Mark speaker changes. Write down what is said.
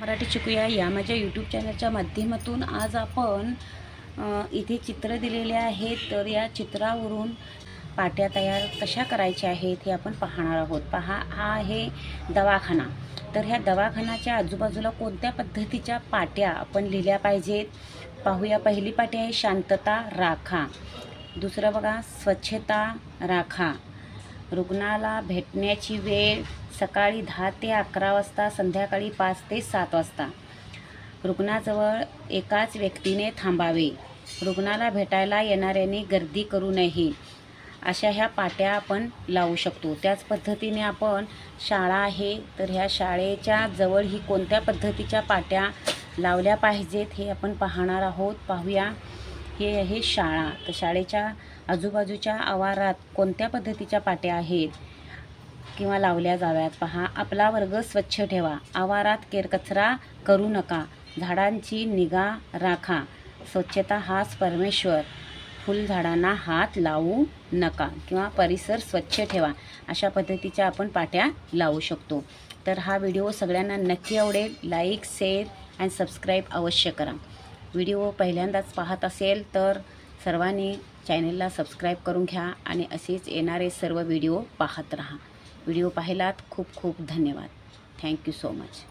Speaker 1: मराठी शिकूया या माझ्या यूट्यूब चॅनलच्या माध्यमातून. आज आपण इथे चित्र दिलेले आहेत. तर या चित्रावरून पाट्या तयार कशा करायच्या आहेत हे आपण पाहणार आहोत. पहा हा आहे दवाखाना. तर ह्या दवाखान्याच्या आजूबाजूला कोणत्या पद्धतीच्या पाट्या आपण लिहिल्या पाहिजेत? पाहूया. पहिली पाटी आहे शांतता राखा. दुसरं बघा स्वच्छता राखा. रुग्णाला भेटण्याची वेळ सकाळी दहा ते अकरा वाजता संध्याकाळी पाच ते सात वाजता. रुग्णाजवळ एकाच व्यक्तीने थांबावे. रुग्णाला भेटायला येणाऱ्यांनी गर्दी करू नये. अशा ह्या पाट्या आपण लावू शकतो. त्याच पद्धतीने आपण शाळा आहे तर ह्या शाळेच्या जवळ ही कोणत्या पद्धतीच्या पाट्या लावल्या पाहिजेत हे आपण पाहणार आहोत. पाहूया. हे आहे शाळा. तर शाळेच्या आजूबाजूच्या आवारात कोणत्या पद्धतीच्या पाट्या आहेत किंवा लावल्या जाव्यात? पहा आपला वर्ग स्वच्छ ठेवा. आवारात केरकचरा करू नका. झाडांची निगा राखा. स्वच्छता हाच परमेश्वर. फुलझाडांना हात लावू नका किंवा परिसर स्वच्छ ठेवा. अशा पद्धतीच्या आपण पाट्या लावू शकतो. तर हा व्हिडिओ सगळ्यांना नक्की आवडेल. लाईक शेअर अँड सबस्क्राईब अवश्य करा. व्हिडिओ पहिल्यांदाच पाहत असेल तर सर्वांनी चॅनलला सबस्क्राईब करून घ्या आणि असेच येणारे सर्व व्हिडिओ पाहत राहा. व्हिडिओ पाहिलात खूप खूप धन्यवाद. Thank you so much.